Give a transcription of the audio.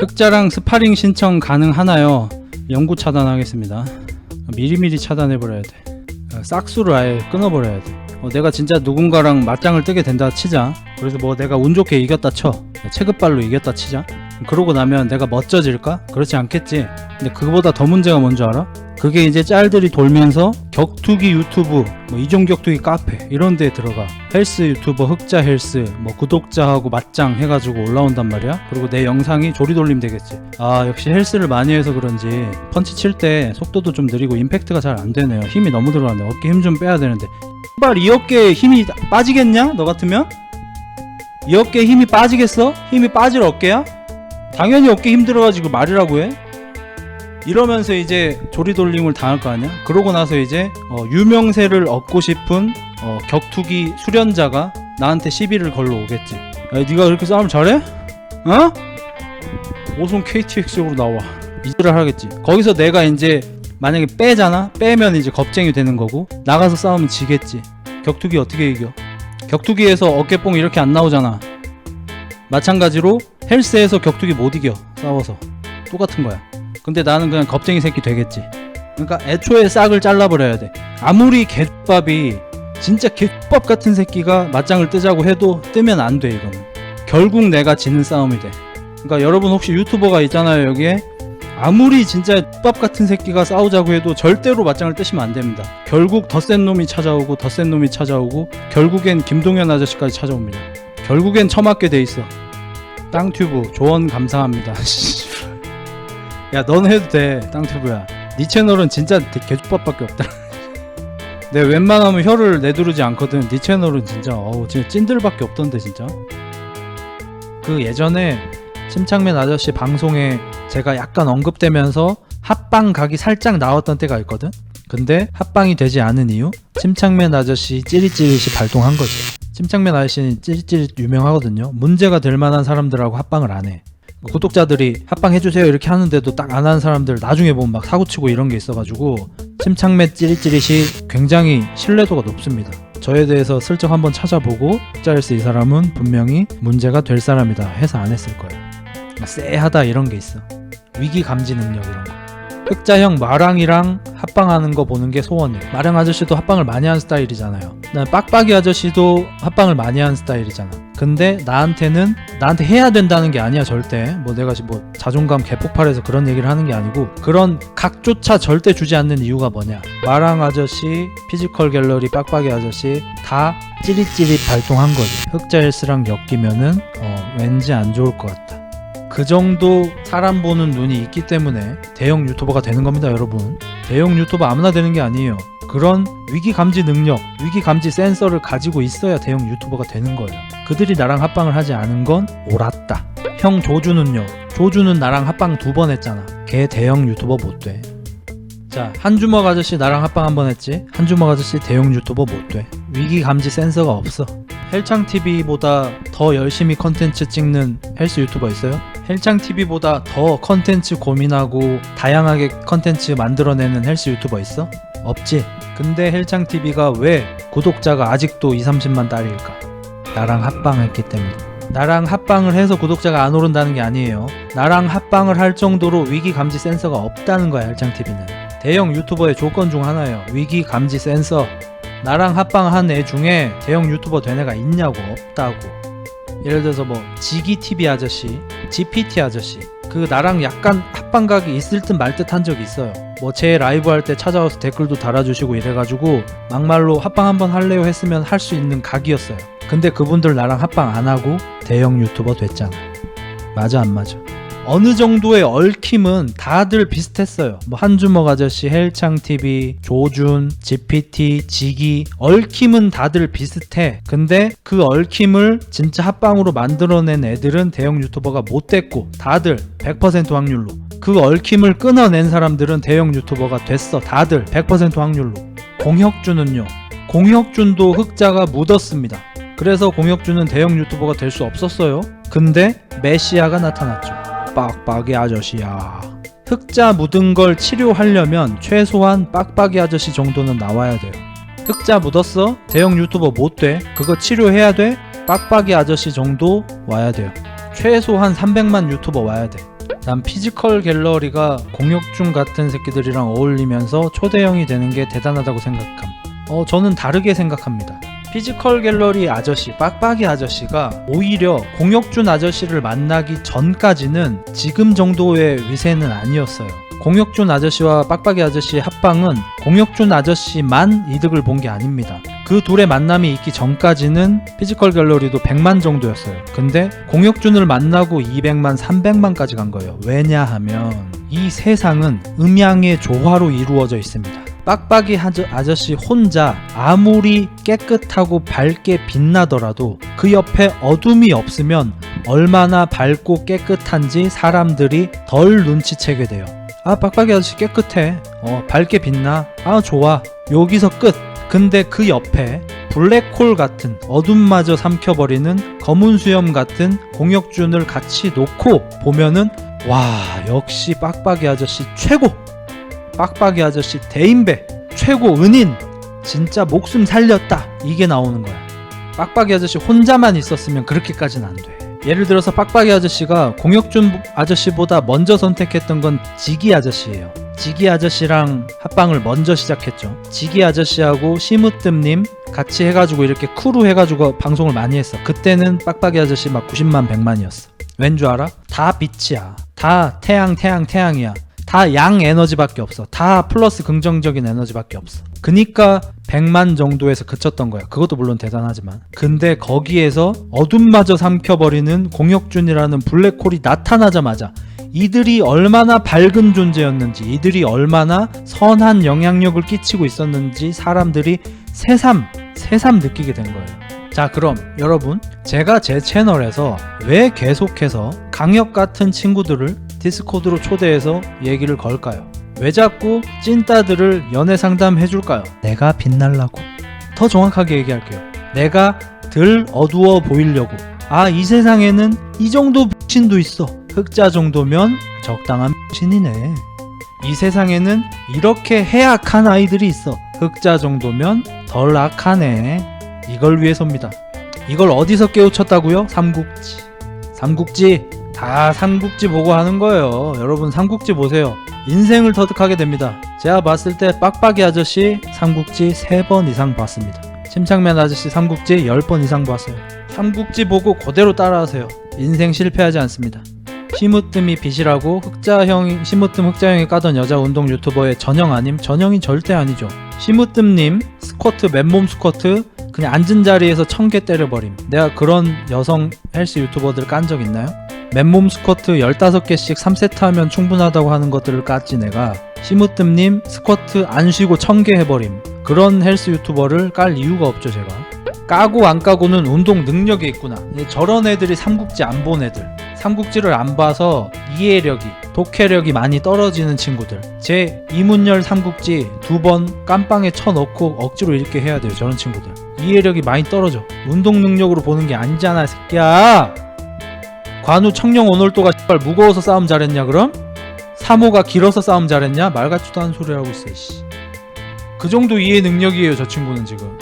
흑자랑 스파링 신청 가능하나요? 영구 차단하겠습니다. 미리미리 차단해버려야 돼. 어, 싹수를 아예 끊어버려야 돼. 어, 내가 진짜 누군가랑 맞짱을 뜨게 된다 치자. 그래서 뭐 내가 운 좋게 이겼다 쳐. 체급발로 이겼다 치자. 그러고 나면 내가 멋져질까? 그렇지 않겠지. 근데 그거보다 더 문제가 뭔지 알아? 그게 이제 짤들이 돌면서 격투기 유튜브, 뭐 이종 격투기 카페 이런 데에 들어가. 헬스 유튜버 흑자 헬스, 뭐 구독자하고 맞짱 해가지고 올라온단 말이야. 그리고 내 영상이 조리돌림 되겠지. 아 역시 헬스를 많이 해서 그런지 펀치 칠 때 속도도 좀 느리고 임팩트가 잘 안 되네요. 힘이 너무 들어가네. 어깨 힘 좀 빼야 되는데.발 이 어깨에 힘이 빠지겠냐? 너 같으면? 이 어깨에 힘이 빠지겠어? 힘이 빠질 어깨야? 당연히 어깨 힘 들어가지고 말이라고 해. 이러면서 이제 조리돌림을 당할 거 아니야? 그러고 나서 이제 어, 유명세를 얻고 싶은 어, 격투기 수련자가 나한테 시비를 걸러 오겠지. 야, 네가 그렇게 싸움 잘해? 어? 오송 KTX적으로 나와. 이질을 하겠지. 거기서 내가 이제 만약에 빼잖아? 빼면 이제 겁쟁이 되는 거고 나가서 싸우면 지겠지. 격투기 어떻게 이겨? 격투기에서 어깨뽕 이렇게 안 나오잖아. 마찬가지로 헬스에서 격투기 못 이겨. 싸워서. 똑같은 거야. 근데 나는 그냥 겁쟁이 새끼 되겠지. 그러니까 애초에 싹을 잘라버려야 돼. 아무리 개밥이 진짜 개밥 같은 새끼가 맞짱을 뜨자고 해도 뜨면 안 돼 이거는. 결국 내가 지는 싸움이 돼. 그러니까 여러분 혹시 유튜버가 있잖아요 여기에 아무리 진짜 밥 같은 새끼가 싸우자고 해도 절대로 맞짱을 뜨시면 안 됩니다. 결국 더 센 놈이 찾아오고 더 센 놈이 찾아오고 결국엔 김동현 아저씨까지 찾아옵니다. 결국엔 처맞게 돼 있어. 땅튜브 조언 감사합니다. 야, 넌 해도 돼, 땅튜브야. 네 채널은 진짜 개죽밥밖에 없다. 내 웬만하면 혀를 내두르지 않거든. 네 채널은 진짜 어우 진짜 찐들밖에 없던데 진짜. 그 예전에 침착맨 아저씨 방송에 제가 약간 언급되면서 합방 각이 살짝 나왔던 때가 있거든. 근데 합방이 되지 않은 이유? 침착맨 아저씨 찌릿찌릿이 발동한 거지. 침착맨 아저씨는 찌릿찌릿 유명하거든요. 문제가 될 만한 사람들하고 합방을 안 해. 뭐 구독자들이 합방해주세요 이렇게 하는데도 딱 안 하는 사람들 나중에 보면 막 사고치고 이런 게 있어가지고 침착맨 찌릿찌릿이 굉장히 신뢰도가 높습니다. 저에 대해서 슬쩍 한번 찾아보고 짤스 이 사람은 분명히 문제가 될 사람이다 해서 안 했을 거예요. 쎄하다 이런 게 있어. 위기 감지 능력 이런 거. 흑자형 마랑이랑 합방하는 거 보는 게 소원이에요. 마랑 아저씨도 합방을 많이 하는 스타일이잖아요. 난 빡빡이 아저씨도 합방을 많이 하는 스타일이잖아. 근데 나한테는 나한테 해야 된다는 게 아니야 절대. 뭐 내가 뭐 자존감 개폭발해서 그런 얘기를 하는 게 아니고 그런 각조차 절대 주지 않는 이유가 뭐냐. 마랑 아저씨, 피지컬 갤러리 빡빡이 아저씨 다 찌릿찌릿 발동한 거지. 흑자 헬스랑 엮이면은 어, 왠지 안 좋을 것 같다. 그 정도 사람 보는 눈이 있기 때문에 대형 유튜버가 되는 겁니다, 여러분. 대형 유튜버 아무나 되는 게 아니에요. 그런 위기 감지 능력, 위기 감지 센서를 가지고 있어야 대형 유튜버가 되는 거예요. 그들이 나랑 합방을 하지 않은 건 옳았다. 형 조주는요. 조주는 나랑 합방 두 번 했잖아. 걔 대형 유튜버 못 돼. 자, 한주먹 아저씨 나랑 합방 한 번 했지. 한주먹 아저씨 대형 유튜버 못 돼. 위기 감지 센서가 없어. 헬창 TV보다 더 열심히 컨텐츠 찍는 헬스 유튜버 있어요? 헬창 TV보다 더 컨텐츠 고민하고 다양하게 컨텐츠 만들어내는 헬스 유튜버 있어? 없지. 근데 헬창 TV가 왜 구독자가 아직도 2, 30만 딸일까? 나랑 합방했기 때문에. 나랑 합방을 해서 구독자가 안 오른다는 게 아니에요. 나랑 합방을 할 정도로 위기 감지 센서가 없다는 거야, 헬창 TV는. 대형 유튜버의 조건 중 하나예요. 위기 감지 센서. 나랑 합방한 애 중에 대형 유튜버 된 애가 있냐고 없다고. 예를 들어서 뭐 지기 TV 아저씨, GPT 아저씨. 그 나랑 약간 합방각이 있을 듯 말 듯 한 적이 있어요. 뭐 제 라이브 할 때 찾아와서 댓글도 달아주시고 이래가지고 막말로 합방 한번 할래요 했으면 할 수 있는 각이었어요. 근데 그분들 나랑 합방 안 하고 대형 유튜버 됐잖아. 맞아 안 맞아 어느 정도의 얽힘은 다들 비슷했어요. 뭐 한주먹 아저씨, 헬창 TV, 조준, GPT, 지기 얽힘은 다들 비슷해. 근데 그 얽힘을 진짜 합방으로 만들어낸 애들은 대형 유튜버가 못 됐고 다들 100% 확률로 그 얽힘을 끊어낸 사람들은 대형 유튜버가 됐어. 다들 100% 확률로. 공혁준은요. 공혁준도 흑자가 묻었습니다. 그래서 공혁준은 대형 유튜버가 될 수 없었어요. 근데 메시아가 나타났죠. 빡빡이 아저씨야. 흑자 묻은 걸 치료하려면 최소한 빡빡이 아저씨 정도는 나와야 돼요. 흑자 묻었어? 대형 유튜버 못 돼. 그거 치료해야 돼? 빡빡이 아저씨 정도 와야 돼요. 최소한 300만 유튜버 와야 돼. 난 피지컬 갤러리가 공혁준 같은 새끼들이랑 어울리면서 초대형이 되는 게 대단하다고 생각함. 어, 저는 다르게 생각합니다. 피지컬 갤러리 아저씨, 빡빡이 아저씨가 오히려 공혁준 아저씨를 만나기 전까지는 지금 정도의 위세는 아니었어요. 공혁준 아저씨와 빡빡이 아저씨의 합방은 공혁준 아저씨만 이득을 본 게 아닙니다. 그 둘의 만남이 있기 전까지는 피지컬 갤러리도 100만 정도였어요. 근데 공혁준을 만나고 200만, 300만까지 간 거예요. 왜냐하면 이 세상은 음양의 조화로 이루어져 있습니다. 빡빡이 아저씨 혼자 아무리 깨끗하고 밝게 빛나더라도 그 옆에 어둠이 없으면 얼마나 밝고 깨끗한지 사람들이 덜 눈치채게 돼요. 아, 빡빡이 아저씨 깨끗해. 어, 밝게 빛나. 아, 좋아. 여기서 끝. 근데 그 옆에 블랙홀 같은 어둠마저 삼켜버리는 검은 수염 같은 공혁준을 같이 놓고 보면은 와, 역시 빡빡이 아저씨 최고! 빡빡이 아저씨 대인배 최고 은인 진짜 목숨 살렸다. 이게 나오는 거야. 빡빡이 아저씨 혼자만 있었으면 그렇게까지는 안 돼. 예를 들어서 빡빡이 아저씨가 공혁준 아저씨보다 먼저 선택했던 건 지기 아저씨예요. 지기 아저씨랑 합방을 먼저 시작했죠. 지기 아저씨하고 시무뜸님 같이 해가지고 이렇게 크루 해가지고 방송을 많이 했어. 그때는 빡빡이 아저씨 막 90만 100만이었어. 왠 줄 알아? 다 빛이야. 다 태양 태양 태양이야 다 양 에너지밖에 없어. 다 플러스 긍정적인 에너지밖에 없어. 그니까 100만 정도에서 그쳤던 거야. 그것도 물론 대단하지만. 근데 거기에서 어둠마저 삼켜버리는 공혁준이라는 블랙홀이 나타나자마자 이들이 얼마나 밝은 존재였는지, 이들이 얼마나 선한 영향력을 끼치고 있었는지 사람들이 새삼, 새삼 느끼게 된 거예요. 자, 그럼 여러분, 제가 제 채널에서 왜 계속해서 강혁 같은 친구들을 디스코드로 초대해서 얘기를 걸까요? 왜 자꾸 찐따들을 연애 상담해 줄까요? 내가 빛날라고. 더 정확하게 얘기할게요. 내가 덜 어두워 보이려고. 아, 이 세상에는 이 정도 신도 있어. 흑자 정도면 적당한 신이네. 이 세상에는 이렇게 해악한 아이들이 있어. 흑자 정도면 덜 악하네. 이걸 위해서입니다. 이걸 어디서 깨우쳤다고요? 삼국지. 삼국지 다 삼국지 보고 하는 거예요. 여러분 삼국지 보세요. 인생을 터득하게 됩니다. 제가 봤을 때 빡빡이 아저씨 삼국지 3번 이상 봤습니다. 침착맨 아저씨 삼국지 10번 이상 봤어요. 삼국지 보고 그대로 따라하세요. 인생 실패하지 않습니다. 시무뜸이 빛이라고 흑자형 시무뜸 흑자형이 까던 여자 운동 유튜버의 전형 아님? 전형이 절대 아니죠. 시무뜸님 스쿼트 맨몸 스쿼트 그냥 앉은 자리에서 천 개 때려버림. 내가 그런 여성 헬스 유튜버들 깐 적 있나요? 맨몸 스쿼트 15개씩 3세트 하면 충분하다고 하는 것들을 깠지 내가 시무뜸님 스쿼트 안 쉬고 1000개 해버림. 그런 헬스 유튜버를 깔 이유가 없죠 제가. 까고 안 까고는 운동 능력이 있구나. 예, 저런 애들이 삼국지 안 본 애들. 삼국지를 안 봐서 이해력이 독해력이 많이 떨어지는 친구들. 제 이문열 삼국지 두 번 깜빵에 쳐넣고 억지로 읽게 해야 돼요 저런 친구들. 이해력이 많이 떨어져. 운동 능력으로 보는 게 아니잖아 새끼야 관우 청룡 오놀도가 씨발 무거워서 싸움 잘했냐 그럼? 사모가 길어서 싸움 잘했냐? 말 같지도 않은 소리 하고 있어 씨. 그 정도 이해 능력이에요 저 친구는 지금